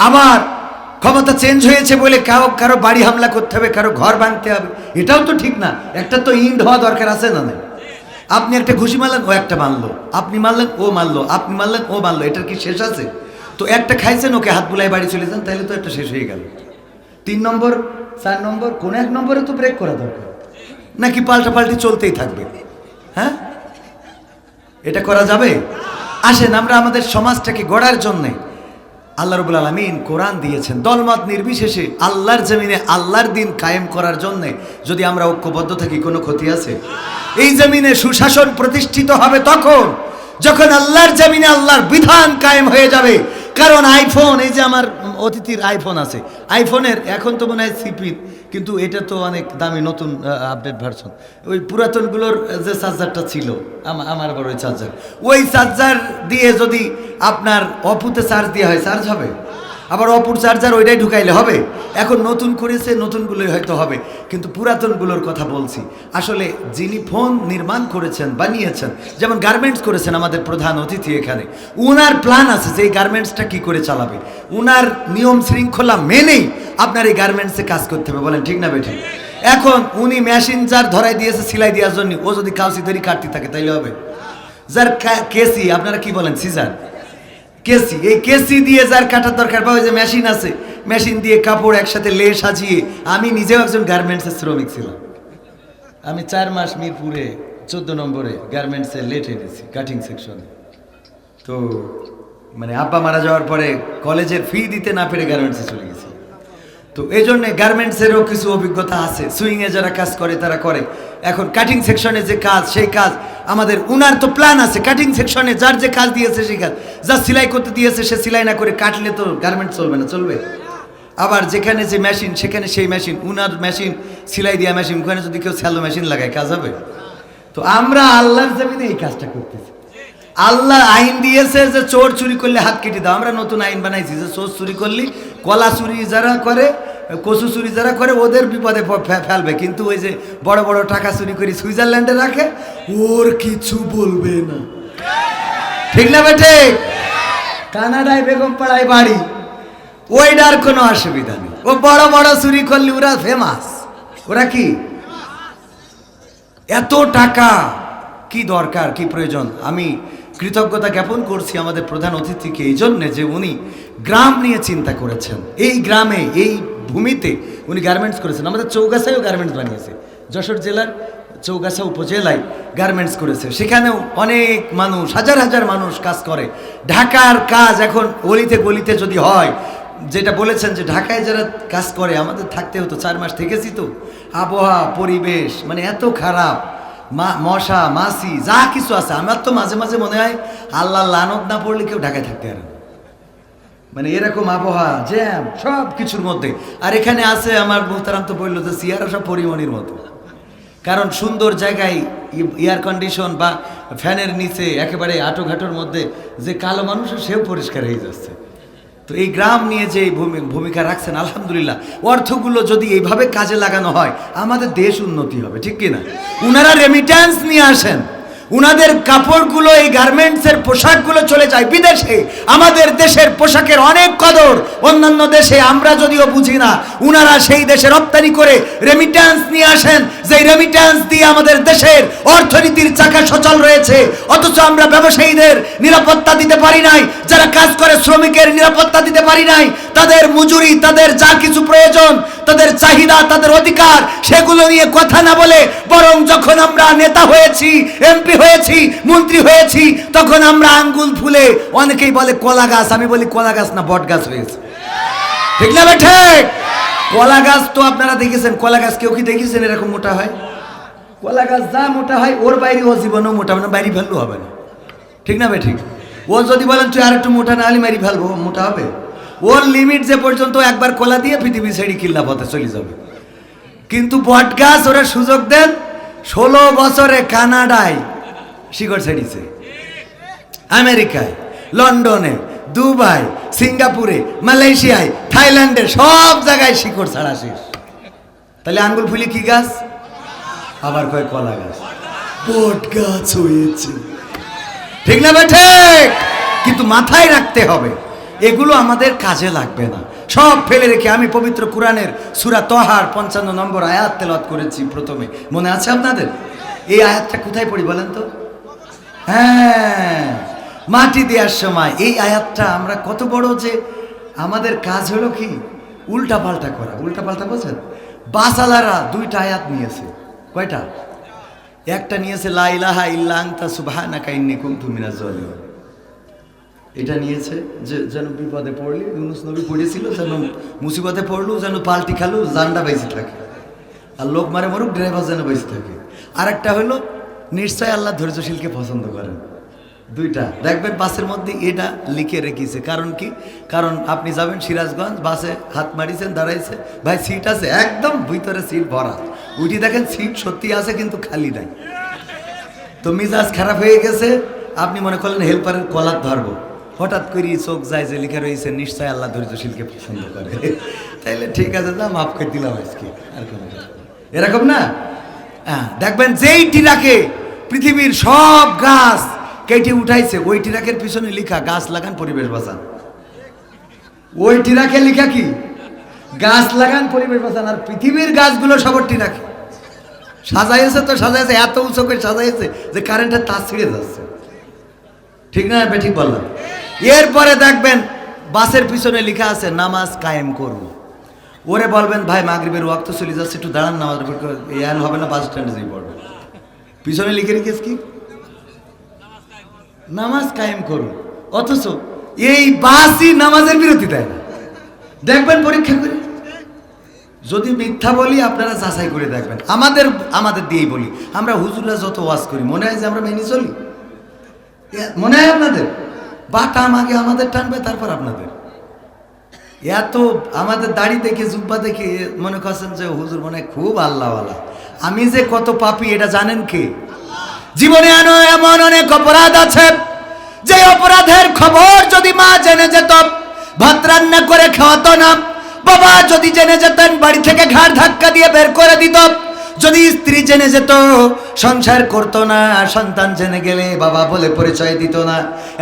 আবার ক্ষমতা চেঞ্জ হয়েছে বলে কারও কারও বাড়ি হামলা করতে হবে, কারও ঘর ভাঙতে হবে। এটাও তো ঠিক না। একটা তো ইন্ড হওয়া দরকার আছে না নাই? আপনি একটা ঘুষি মারলেন, ও একটা মারলো। আপনি মারলেন, ও মারলো। আপনি মারলেন, ও মারলো। এটার কি শেষ আছে? তো একটা খাইছেন, ওকে হাত বুলাই বাড়ি চলে যান, তাহলে তো একটা শেষ হয়ে গেল। তিন নম্বর, চার নম্বর, কোন এক নম্বরে তো ব্রেক করা দরকার। নাকি পাল্টা পাল্টি চলতেই থাকবে? হ্যাঁ? এটা করা যাবে? আসেন, আমরা আমাদের সমাজটাকে গড়ার জন্যে আল্লাহ রবুল আলমিন কোরআন দিয়েছেন। দলমত নির্বিশেষে আল্লাহর জমিনে আল্লাহর দিন কায়েম করার জন্য যদি আমরা ঐক্যবদ্ধ থাকি, কোনো ক্ষতি আছে? এই জমিনে সুশাসন প্রতিষ্ঠিত হবে তখন, যখন আল্লাহর জমিনে আল্লাহর বিধান কায়েম হয়ে যাবে। কারণ আইফোন এই যে আমার অতিথির আইফোন আছে। আইফোনের এখন তো মনে হয় সিপি কিন্তু এটা তো অনেক দামি নতুন আপডেট ভার্সন ওই পুরাতনগুলোর যে চার্জারটা ছিল, আমা- আমার বড় ওই চার্জার ওই চার্জার দিয়ে যদি আপনার অপুতে চার্জ দেওয়া হয় চার্জ হবে? আবার অপুর চার্জার ওইটাই ঢুকাইলে হবে। এখন নতুন করেছে নতুনগুলোই হয়তো হবে। কিন্তু পুরাতনগুলোর কথা বলছি। আসলে যিনি ফোন নির্মাণ করেছেন, বানিয়েছেন, যেমন গার্মেন্টস করেছেন আমাদের প্রধান অতিথি এখানে, উনার প্ল্যান আছে যে এই গার্মেন্টসটা কি করে চালাবে। উনার নিয়ম শৃঙ্খলা মেনেই আপনার এই গার্মেন্টসে কাজ করতে হবে, বলেন ঠিক না বেঠিক এখন উনি মেশিন যার ধরাই দিয়েছে, সেলাই দেওয়ার জন্য, ও যদি কাউসি ধরি কাটতে থাকে, তাইলে হবে। যার কেসি, আপনারা কি বলেন, সিজার? কেসি, এই কেসি দিয়ে যার কাটার দরকার বা ওই যে মেশিন আছে, মেশিন দিয়ে কাপড় একসাথে লে সাজিয়ে, আমি নিজেও একজন গার্মেন্টসের শ্রমিক ছিলাম। আমি চার মাস মিরপুরে, চোদ্দ নম্বরে গার্মেন্টসে লেট এনেছি কাটিং সেকশনে তো মানে আব্বা মারা যাওয়ার পরে কলেজের ফি দিতে না পেরে গার্মেন্টসে চলে গেছি। তো এই জন্য গার্মেন্টসেরও কিছু অভিজ্ঞতা আছে। সুইংয়ে যারা কাজ করে, তারা করে। এখন কাটিং সেকশনে যে কাজ, সেই কাজ, আমাদের উনার তো প্ল্যান আছে। কাটিং সেকশনে যার যে কাজ দিয়েছে, সেই কাজ। যা সেলাই করতে দিয়েছে, সে সেলাই না করে কাটলে তো গার্মেন্ট চলবে না, চলবে। আবার যেখানে যে মেশিন সেখানে সেই মেশিন উনার মেশিন সেলাই দেওয়া মেশিন ওখানে যদি কেউ স্যালো মেশিন লাগায়, কাজ হবে। তো আমরা আল্লাহর জমিনে এই কাজটা করতেছি। আল্লাহ আইন দিয়েছে যে চোর চুরি করলে হাত কেটে দাও। আমরা নতুন আইন বানাইছি যে চোর চুরি করলে কলা চুরি যারা করে, কচু চুরি যারা করে, ওদের বিপদে ফেলবে। কিন্তু ওই যে বড় বড় টাকা চুরি করে সুইজারল্যান্ডে রাখে, ওর কিছু বলবে না। ঠিক না বেটে কানাডায় বেগম পাড়ায় বাড়ি। ওইটার কোনো অসুবিধা নেই। ও বড় বড় চুরি করলে ওরা ফেমাস ওরা কি? এত টাকা, কি দরকার, কি প্রয়োজন? আমি কৃতজ্ঞতা জ্ঞাপন করছি আমাদের প্রধান অতিথিকে, এই জন্যে যে উনি গ্রাম নিয়ে চিন্তা করেছেন। এই গ্রামে, এই ভূমিতে উনি গার্মেন্টস করেছেন। আমাদের চৌগাছায়ও গার্মেন্টস বানিয়েছে। যশোর জেলার চৌগাছা উপজেলায় গার্মেন্টস করেছে। সেখানেও অনেক মানুষ, হাজার হাজার মানুষ কাজ করে। ঢাকার কাজ এখন গলিতে গলিতে যদি হয়, যেটা বলেছেন যে ঢাকায় যারা কাজ করে, আমাদের থাকতে হতো, চার মাস থেকেছি তো। আবহাওয়া, পরিবেশ মানে এত খারাপ। মশা, মাছি, যা কিছু আছে। আমার তো মাঝে মাঝে মনে হয় আল্লাহ লানত না পড়লে কেউ ঢাকায় থাকতে পারে মানে এরকম আবহাওয়া, জ্যাম, সব কিছুর মধ্যে। আর এখানে আছে আমার মোহতারাম তো বলল যে, সিয়ারা সব পরিমণির মতো। কারণ সুন্দর জায়গায় এয়ার কন্ডিশন বা ফ্যানের নিচে একেবারে আটোঘাটোর মধ্যে যে কালো মানুষ, সেও পরিষ্কার হয়ে যাচ্ছে। তো এই গ্রাম নিয়ে যে ভূমিকা রাখছেন, আলহামদুলিল্লাহ। অর্থগুলো যদি এইভাবে কাজে লাগানো হয়, আমাদের দেশ উন্নতি হবে, ঠিক কিনা? উনারা রেমিট্যান্স নিয়ে আসেন। উনাদের কাপড়গুলো, এই গার্মেন্টসের পোশাকগুলো চলে যায় বিদেশে। আমাদের দেশের পোশাকের অনেক কদর। অন্যান্য দেশে আমরা যদিও বুঝি না, উনারা সেই দেশে রপ্তানি করে রেমিট্যান্স নিয়ে আসেন। যে রেমিট্যান্স দিয়ে আমাদের দেশের অর্থনীতির চাকা সচল রয়েছে, অথচ আমরা ব্যবসায়ীদের নিরাপত্তা দিতে পারি নাই, যারা কাজ করে শ্রমিকের নিরাপত্তা দিতে পারি নাই, তাদের মজুরি, তাদের যা কিছু প্রয়োজন তাদের চাহিদা, তাদের অধিকার, সেগুলো নিয়ে কথা না বলে বরং যখন আমরা নেতা হয়েছি, এমপি হয়েছি, মন্ত্রী হয়েছি, তখন আমরা আঙ্গুল ফুলে অনেকেই বলে কলা গাছ। আমি বলি কলা গাছ না বট গাছ হয়েছে। ঠিক না বেঠে কলা গাছ তো আপনারা দেখেছেন, কলা গাছ কেউ কি দেখেছেন এরকম মোটা হয়? কলা গাছ যা মোটা হয়, ওর বাইরে ও জীবনেও মোটা হবে না, বাইরে ফেললেও হবে না। ঠিক না ভাই ঠিক? ও যদি বলেন, তুই আর একটু মোটা না হলে মারি ফেলব, মোটা হবে? ওর লিমিট যে পর্যন্ত একবার কলা দিয়ে পৃথিবী ছেড়ে কিল্লা পথে চলে যাবে। কিন্তু বট গাছ ওরা সুযোগ দেন, ষোলো বছরে কানাডায় শিকড় ছেড়েছে। আমেরিকায়, লন্ডনে, দুবাই, সিঙ্গাপুরে, মালয়েশিয়ায়, থাইল্যান্ডে, সব জায়গায় শিকড় ছাড়া শেষ। তাহলে আঙ্গুল ফুলি কি গাছ? আবার কয় কলা গাছ। বট গাছ হয়েছে। ঠিক না বেঠে কিন্তু মাথায় রাখতে হবে। এগুলো আমাদের কাজে লাগবে না। সব ফেলে রেখে আমি পবিত্র কোরআনের সুরা তহার পঞ্চান্ন নম্বর আয়াত তেলাওয়াত করেছি প্রথমে। মনে আছে আপনাদের? এই আয়াতটা কোথায় পড়ি বলেন তো? হ্যাঁ মাটি দেওয়ার সময়। এই আয়াতটা আমরা কত বড় যে আমাদের কাজ হলো কি? উল্টা পাল্টা করা। উল্টা পাল্টা বলছেন? বাসালারা দুইটা আয়াত নিয়েছে। কয়টা? একটা নিয়েছে লাইলাহা ইল্লা আনতা সুবহানাকা ইন্নী কুনতু মিনাজ জালিমিন এটা নিয়েছে যে যেন বিপদে পড়লে, ইউনুস নবী পড়েছিল, যেন মুসিবতে পড়ল যেন পাল্টি খালো জানটা বেঁচে থাকে। আর লোক মারে মরুক, ড্রাইভার যেন বেঁচে থাকে। আর একটা হলো, নিশ্চয় আল্লাহ ধৈর্যশীলকে পছন্দ করেন। দুইটা। দেখবেন বাসের মধ্যে এটা লিখে রেখেছে। কারণ কি? কারণ আপনি যাবেন সিরাজগঞ্জ, বাসে হাত মারিছেন, দাঁড়াইছে। ভাই, সিট আছে, একদম ভিতরে সিট ভরা। উঠি দেখেন সিট সত্যি আছে, কিন্তু খালি নাই। তো মিজাজ খারাপ হয়ে গেছে। আপনি মনে করলেন হেল্পারের কলার ধরবো। হঠাৎ করে চোখ যায় যে লিখে রয়েছে, নিশ্চয় আল্লাহ ধৈর্যশীলকে পছন্দ করে। তাইলে ঠিক আছে, যা মাফ করে দিলাম আজকে, আর কোনো এরকম না? হ্যাঁ দেখবেন যেই টিরাকে পৃথিবীর সব গাছ কেটে উঠাইছে, ওই টিরাকের পিছনে লিখা, গাছ লাগান, পরিবেশ বাঁচান। ওই টিরাকে লিখা কি? গাছ লাগান, পরিবেশ বাঁচান। আর পৃথিবীর গাছগুলো সবর টিরাকে। সাজাইছে তো সাজাইছে এত উঁচু করে সাজাইছে যে কারেন্টের তার ছিঁড়ে যাচ্ছে। ঠিক না ঠিক বললাম? এরপরে দেখবেন বাসের পিছনে লেখা আছে, নামাজ কায়েম করব ওরে বলবেন, ভাই, মাগরিবের ওয়াক্ত চলে যাচ্ছে, একটু দাঁড়ান নামাজ ইয়ান হবে না, বাস স্ট্যান্ডে যেয়ে পড়বে। পিছনে লিখে রেখেছ কি? নামাজ কায়েম করুন অথচ এই বাসই নামাজের বিরতি দেয় না। দেখবেন পরীক্ষা করে। যদি মিথ্যা বলি, আপনারা যাচাই করে দেখবেন। আমাদের আমাদের দিয়েই বলি। আমরা হুজুরা যত ওয়াজ করি, মনে হয় যে আমরা মেনে চলি? মনে হয় আপনাদের? বাটাম আগে আমাদের টানবে, তারপর আপনাদের। এত আমাদের দাড়ি দেখে, জুব্বা দেখে মনে করছেন যে, হুজুর মনে খুব আল্লাহওয়ালা। আমি যে কত পাপি, এটা জানেন কে? জীবনে আনো এমন অনেক অপরাধ আছে। যে অপরাধের খবর যদি মা জেনে যেত, ভাত রান্না করে খাওয়াতো না, বাবা যদি জেনে যেতেন, বাড়ি থেকে ঘাড় ধাক্কা দিয়ে বের করে দিত যদি স্ত্রী জেনে যেত, সংসার করতো না, সন্তান জেনে গেলে বাবা বলে পরিচয় দিত না।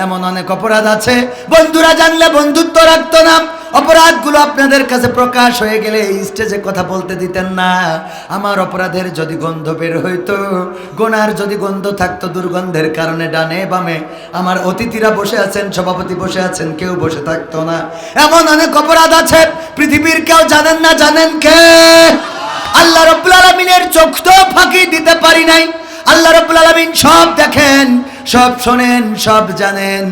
এমন অনেক অপরাধ আছে। বন্ধুরা জানলে বন্ধুত্ব রাখতো না। অপরাধগুলো আপনাদের কাছে প্রকাশ হয়ে গেলে স্টেজে কথা বলতে দিতেন না। আমার অপরাধের যদি গন্ধ বের হইতো, গোনার যদি গন্ধ থাকতো দুর্গন্ধের কারণে ডানে বামে, আমার অতিথিরা বসে আছেন, সভাপতি বসে আছেন, কেউ বসে থাকতো না। এমন অনেক অপরাধ আছে। পৃথিবীর কেউ জানেন না, জানেন কে? আল্লাহ রব্বুল আলমিনের চোখ তো ফাঁকি দিতে পারি নাই। আল্লাহ রব্বুল আলমিন সব দেখেন, সব শোনেন, সব জানেন।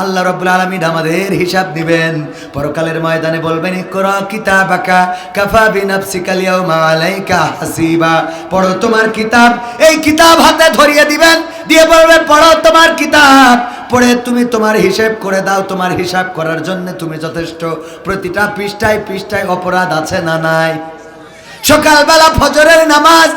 আল্লাহ রব্বুল আলমিন আমাদের হিসাব দিবেন। পরকালের ময়দানে বলবেন, ইকরা কিতাবাকা কাফা বিনাফসিকা লিয়াউমা আলাইকা হাসিবা। পড়ো তোমার কিতাব, এই কিতাব হাতে ধরিয়ে দিবেন। দিয়ে বলবেন পড়ো তোমার কিতাব। পড়ে তুমি তোমার হিসাব করে দাও, তোমার হিসাব করার জন্য তুমি যথেষ্ট। প্রতিটা পৃষ্ঠায় পৃষ্ঠায় অপরাধ আছে না নাই? সকালবেলা ফজরের নামাজ,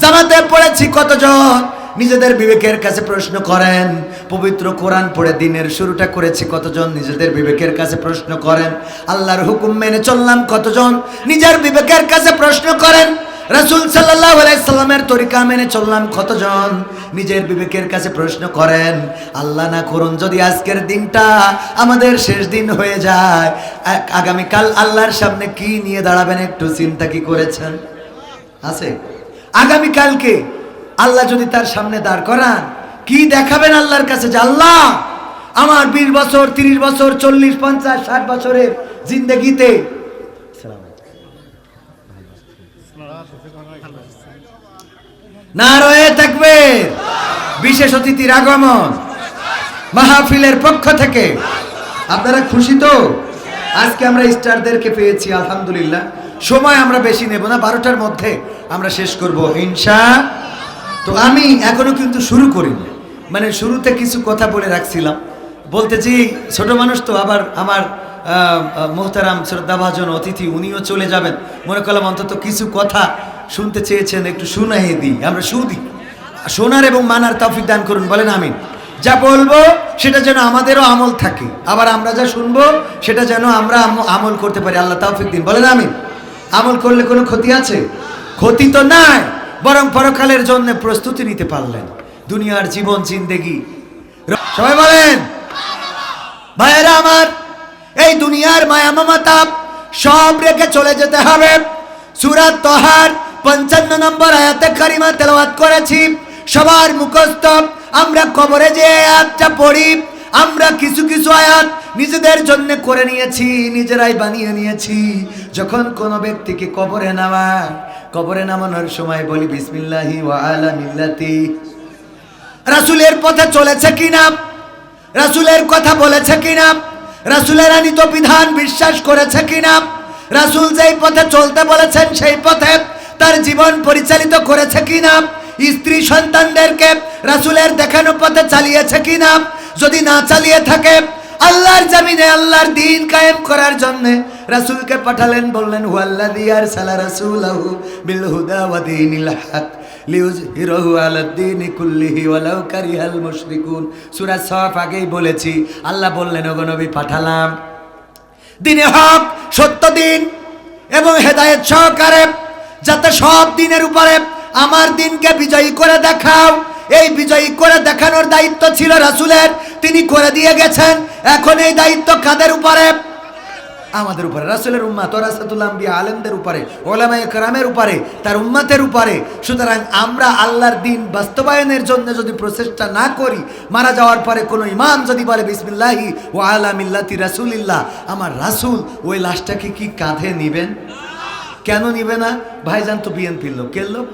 জামাতে পড়েছি কতজন? নিজেদের বিবেকের কাছে প্রশ্ন করেন। পবিত্র কোরআন পড়ে দিনের শুরুটা করেছি কতজন? নিজেদের বিবেকের কাছে প্রশ্ন করেন। আল্লাহর হুকুম মেনে চললাম কতজন? নিজের বিবেকের কাছে প্রশ্ন করেন। রাসুল সাল্লাহ আলাইসাল্লামের তরিকা মেনে চললাম কতজন? নিজের বিবেকের কাছে প্রশ্ন করেন, আল্লাহ না করুন যদি আজকের দিনটা আমাদের শেষ দিন হয়ে যায় আগামীকাল আল্লাহর সামনে কি নিয়ে দাঁড়াবেন একটু চিন্তা কি করেছেন? আছে। আগামীকালকে আল্লাহ যদি তার সামনে দাঁড় করান, কি দেখাবেন আল্লাহর কাছে যে, আল্লাহ, আমার বিশ বছর, তিরিশ বছর, চল্লিশ, পঞ্চাশ, ষাট বছরের জিন্দগিতে না রয়ে থাকবে বিশেষ অতিথির আগমন, মাহফিলের পক্ষ থেকে। আপনারা খুশি তো? আজকে আমরা স্টারদেরকে পেয়েছি, আলহামদুলিল্লাহ। সময় আমরা বেশি নেব না, বারোটার মধ্যে আমরা শেষ করব, ইনশা। তো আমি এখনও কিন্তু শুরু করিনি। মানে শুরুতে কিছু কথা বলে রাখছিলাম। বলতেছি, ছোট মানুষ তো আবার আমার মোহতারাম শ্রদ্ধাভাজন অতিথি, উনিও চলে যাবেন। মনে করলাম অন্তত কিছু কথা শুনতে চেয়েছেন, একটু শুনাই দিই, আমরা শুধি শোনার এবং মানার তৌফিক দান করুন, বলেন আমিন। যা বলব, সেটা যেন আমাদেরও আমল থাকে। আবার আমরা যা শুনব, সেটা যেন আমরা আম- আমল করতে পারি। আল্লাহ তৌফিক দিন, বলেন আমিন। আমল করলে কোনো ক্ষতি আছে? ক্ষতি তো নাই, বরং পরকালের জন্য প্রস্তুতি নিতে পারলেন। দুনিয়ার জীবন, জিন্দেগি। সবাই বলেন। ভাইয়েরা আমার এই দুনিয়ার মায়া মমতা সব রেখে চলে যেতে হবে। সুরাত তোহার, পঞ্চান্ন নম্বর আয়াতে কারিমা তেলাওয়াত করেছি। সবার মুখস্থ, আমরা কবরে যে আয়াতটা পড়ি, আমরা কিছু কিছু আয়াত নিজেদের জন্য করে নিয়েছি, নিজেরাই বানিয়ে নিয়েছি। যখন কোনো ব্যক্তিকে কবরে নামায়, কবরে নামানোর সময় বলি, বিসমিল্লাহি আলা মিল্লাতি। রাসূলের পথে চলেছে কিনা? রাসূলের কথা বলেছে কিনা? রাসূলের আনিত বিধান বিশ্বাস করেছে কিনা? রাসূল যেই পথে চলতে বলেছেন সেই পথে তার জীবন পরিচালিত করেছে কিনা? স্ত্রী সন্তানদেরকে রাসূলের দেখানো পথে চালিয়েছে কিনা? যদি না চালিয়ে থাকে, আল্লাহর জামিনে আল্লাহর দিন কায়েম করার জন্য রাসূলকে পাঠালেন, বললেন, হুয়াল্লাযী আরসালা রাসূলাহু বিল হুদা ওয়া দীনিল লিউজহিরাহু আলাদ-দীনি কুল্লিহি ওয়ালাউ কারিহাল মুশরিকুন। সূরা সফ আগেই বলেছি, আল্লাহ বললেন, ওগো নবী, পাঠালাম। দিনে হক, সত্য দিন এবং হেদায়েত সহকারে, যাতে সব দিনের উপরে আমার দিনকে বিজয়ী করে দেখাও। এই বিজয়ী করে দেখানোর দায়িত্ব ছিল রাসুলের। তিনি করে দিয়ে গেছেন। এখন এই দায়িত্ব কাদের উপরে? আমাদের উপরে, রাসুলের উম্মাত রাসাতুল আম্বিয়া, আলেমদের উপরে, ওলামায় কেরামের উপরে, তার উম্মাতের উপরে। সুতরাং আমরা আল্লাহর দিন বাস্তবায়নের জন্য যদি প্রচেষ্টা না করি, মারা যাওয়ার পরে কোনো ইমাম যদি বলে, বিসমিল্লাহি ও আলা মিল্লাতি রাসুলিল্লাহ আমার রাসুল ওই লাশটাকে কি কাঁধে নিবেন? কেন নিবে না? ভাইজান তো বিএনপির লোক, কে লোক?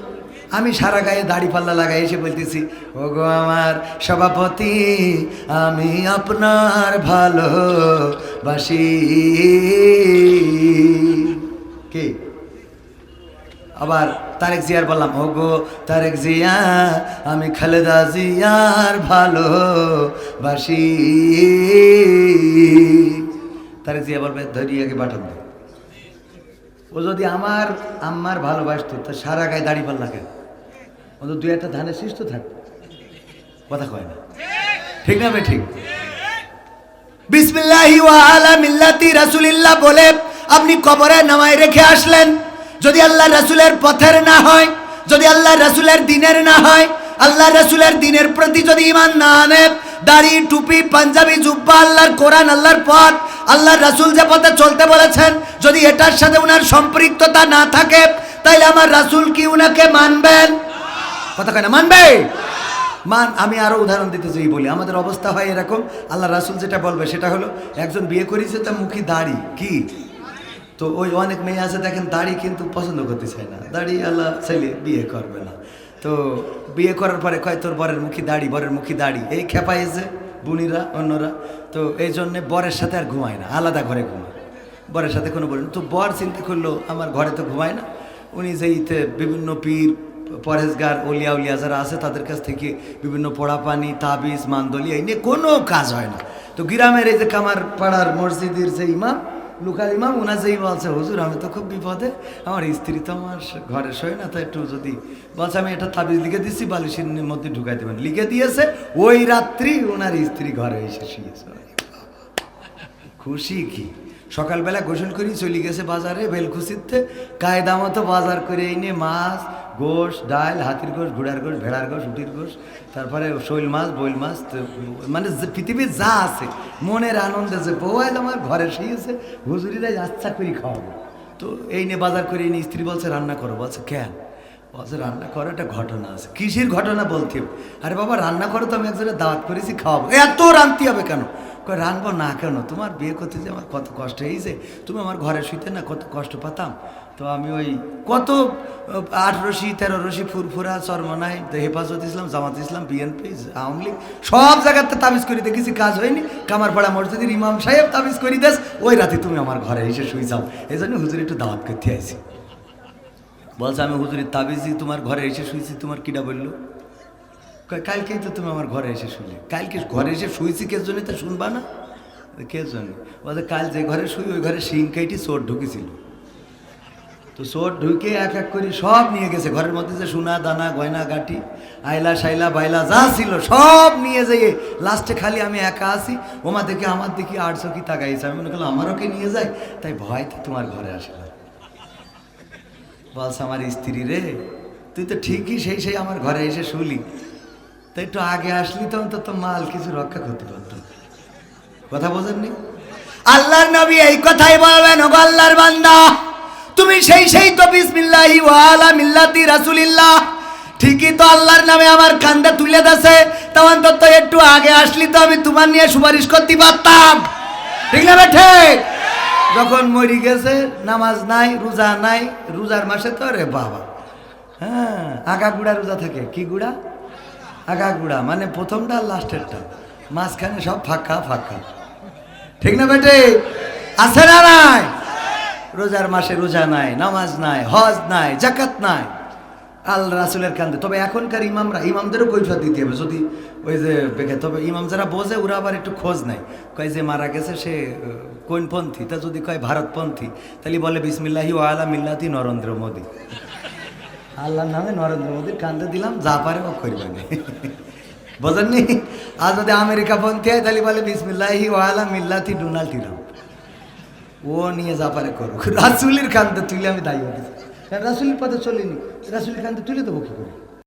আমি সারা গায়ে দাড়ি পাল্লা লাগাই এসে বলতেছি ও গো আমার সভাপতি, আমি আপনার ভালো বাসি কে? আবার তারেক জিয়ার বললাম ও গো তারেক জিয়া, আমি খালেদা জিয়ার ভালো বাসি তারেক জিয়া বলবে, ধরিয়াকে পাঠান ও যদি আমার আম্মার ভালোবাসতো, তা সারা গায়ে দাড়ি পাল্লা কেন? ও তো দুই একটা ধানের শীষ তো থাকতো কথা কয় না। ঠিক না ঠিক। বিসমিল্লাহি ওয়া আলা মিল্লাতি রাসূলিল্লাহ বলে, আপনি কবরে নামাই রেখে আসলেন। যদি আল্লাহ রাসূলের পথের না হয়, যদি আল্লাহ রাসূলের দিনের না হয়, আল্লাহ রাসূলের দিনের প্রতি যদি ইমান না আনে দাড়ি, টুপি, পাঞ্জাবি, জুব্বা, আল্লাহর কোরআন, আল্লাহর পথ, আল্লাহর রাসূল যে পথে চলতে বলেছেন, যদি এটার সাথে উনার সম্পৃক্ততা না থাকে, তাইলে আমার রাসূল কি উনাকে মানবেন? কথা কয় না, মানবে? মান, আমি আরও উদাহরণ দিতে চাই বলি, আমাদের অবস্থা হয় এরকম আল্লাহ রাসুল যেটা বলবে সেটা হলো, একজন বিয়ে করেছে তার মুখী দাড়ি, কি? তো ওই অনেক মেয়ে আছে দেখেন, দাড়ি কিন্তু পছন্দ করতে চায় না, দাড়ি আল্লাহ ছেলে বিয়ে করবে না। তো বিয়ে করার পরে কয়, তোর বরের মুখী দাড়ি, বরের মুখী দাড়ি। এই খেপাইছে বুনিরা, অন্যরা। তো এই জন্যে বরের সাথে আর ঘুমায় না, আলাদা ঘরে ঘুমায়। বরের সাথে কোনো বলেন তো বর চিন্তা করল, আমার ঘরে তো ঘুমায় না। উনি যেইতে বিভিন্ন পীর, পরেশগার, অলিয়া উলিয়া যারা আছে, তাদের কাছ থেকে বিভিন্ন পড়া পানি তাবিজ, মান্দলি, এই নিয়ে কোনো কাজ হয় না। তো গ্রামের এই যে কামার পাড়ার মসজিদের যে ইমাম লোকাল ইমাম ওনা যেই বলছে, হুজুর, আমি তো খুব বিপদে। আমার স্ত্রী তো আমার ঘরে শোয় না, তো একটু যদি বলছে, আমি এটা তাবিজ লিখে দিচ্ছি বালিশের মধ্যে ঢুকাই দেবেন। লিখে দিয়েছে, ওই রাত্রি ওনার স্ত্রী ঘরে এসে শুয়েছে। খুশি কি? সকালবেলা গোসল করি চলে গেছে বাজারে বেলখুশিতে কায়দা মতো বাজার করে এনে মাছ গোশ, ডাল, হাতির গোশ, ঘোড়ার গোশ, ভেড়ার গোশ, উটির গোশ, তারপরে শৈল মাছ, বইল মাছ মানে পৃথিবীর যা আছে, মনের আনন্দে যে আইল আমার, ঘরে শুয়েছে হুজুরিরাই আচ্ছা করে খাওয়াবো। তো এই নিয়ে বাজার করে এনে স্ত্রী বলছে, রান্না করো। বলছে, কেন? বলছে, রান্না করার একটা ঘটনা আছে। কিসের ঘটনা? বলতে আরে বাবা, রান্না করো তো, আমি একজনের দাওয়াত করেছি, খাওয়াবো। এত রানতে হবে কেন? রানবো না কেন? তোমার বিয়ে করতে যে আমার কত কষ্ট হয়েছে তুমি আমার ঘরে শুইতে না, কত কষ্ট পাতাম। তো আমি ওই কত, আট রশি, তেরো রশি ফুরফুরা, চরমনাই হেফাজত ইসলাম, জামাত ইসলাম বিএনপি আওয়ামী লীগ, সব জায়গাতে তাবিজ করে দেখেছি, কাজ হয়নি। কামারপাড়া মসজিদের ইমাম সাহেব তাবিজ করি দেস, ওই রাতে তুমি আমার ঘরে এসে শুই যাও। এই জন্য হুজুর একটু দাওয়াত করতে আইছি। বলছে, আমি হুজুরের তাবিজি তোমার ঘরে এসে শুয়েছি তোমার কিটা বলল? কালকেই তো তুমি আমার ঘরে এসে শুলে কালকে ঘরে এসে শুয়েছি কে জন্য তা শুনবা না? কে জন্য? বলছে, কাল যে ঘরে শুই, ওই ঘরে শিং চোর ঢুকেছিল। তো চোর ঢুকে এক এক করে সব নিয়ে গেছে। ঘরের মধ্যে যে সোনা, দানা, গয়না, গাটি আইলা সাইলা বাইলা যা ছিল সব নিয়ে যেয়ে লাস্টে খালি আমি একা আছি। ওমা দেখে আমার দেখি আটশো কি তাকাইছে। আমি মনে করলাম, আমারও কে নিয়ে যায়? তাই ভয়তে তোমার ঘরে আসলাম বলছে, আমার স্ত্রী রে, তুই তো ঠিকই সেই সেই আমার ঘরে এসে শুলি। তো একটু আগে আসলি তো অন্তত মাল কিছু রক্ষা করতে পারতাম কথা বোঝেননি? আল্লাহর নবী এই কথাই বলবেন, ওগো আল্লাহর বান্দা। তুমি সেই সেই তো বিসমিল্লাহি ওয়ালা মিল্লাতি রাসূলিল্লাহ। ঠিকই তো আল্লাহর নামে আমার কান্দে তুলে দেছে তো তো একটু আগে আসলি তো আমি তোমার নিয়ে সুপারিশ করতে পারতাম। ঠিক না বেঠে? যখন মরি গেছে, নামাজ নাই, রোজা নাই, রোজার মাসে তো রে বাবা। হ্যাঁ আগা গুড়া রোজা থাকে। কি গুড়া? আগা গুড়া মানে প্রথমটা লাস্টেরটা। মাঝখানে সব ফাঁকা ফাঁকা। ঠিক না বেটে আছে না নাই? রোজার মাসে রোজা নাই, নামাজ নাই, হজ নাই জাকাত নাই। আল রাসুলের কান্দে। তবে এখনকার ইমামরা, ইমামদেরও কৈফত দিতে হবে। যদি ওই যে তবে ইমাম যারা বোঝে, ওরা আবার একটু খোঁজ নেয়। কয় যে, মারা গেছে সে কোন পন্থী? তা যদি কয় ভারতপন্থী তাহলে বলে, বিসমিল্লাহি ওয়ালা মিল্লাতি নরেন্দ্র মোদী। আল্লাহর নামে নরেন্দ্র মোদীর কান্দে দিলাম, যা পারে ও করবে না। বোঝেননি? আর যদি আমেরিকা পন্থী হয়, তাহলে বলে, বিসমিল্লাহি ওয়ালা মিল্লাতি ডোনাল্ড ট্রাম্প। ও নিয়ে যা পারে করুক রাসুলির কান্দে তুলে আমি দায়ী হতে রাসুলির পথে চলিনি? রাসুলির কান্দে তুলে দেবো কী করে?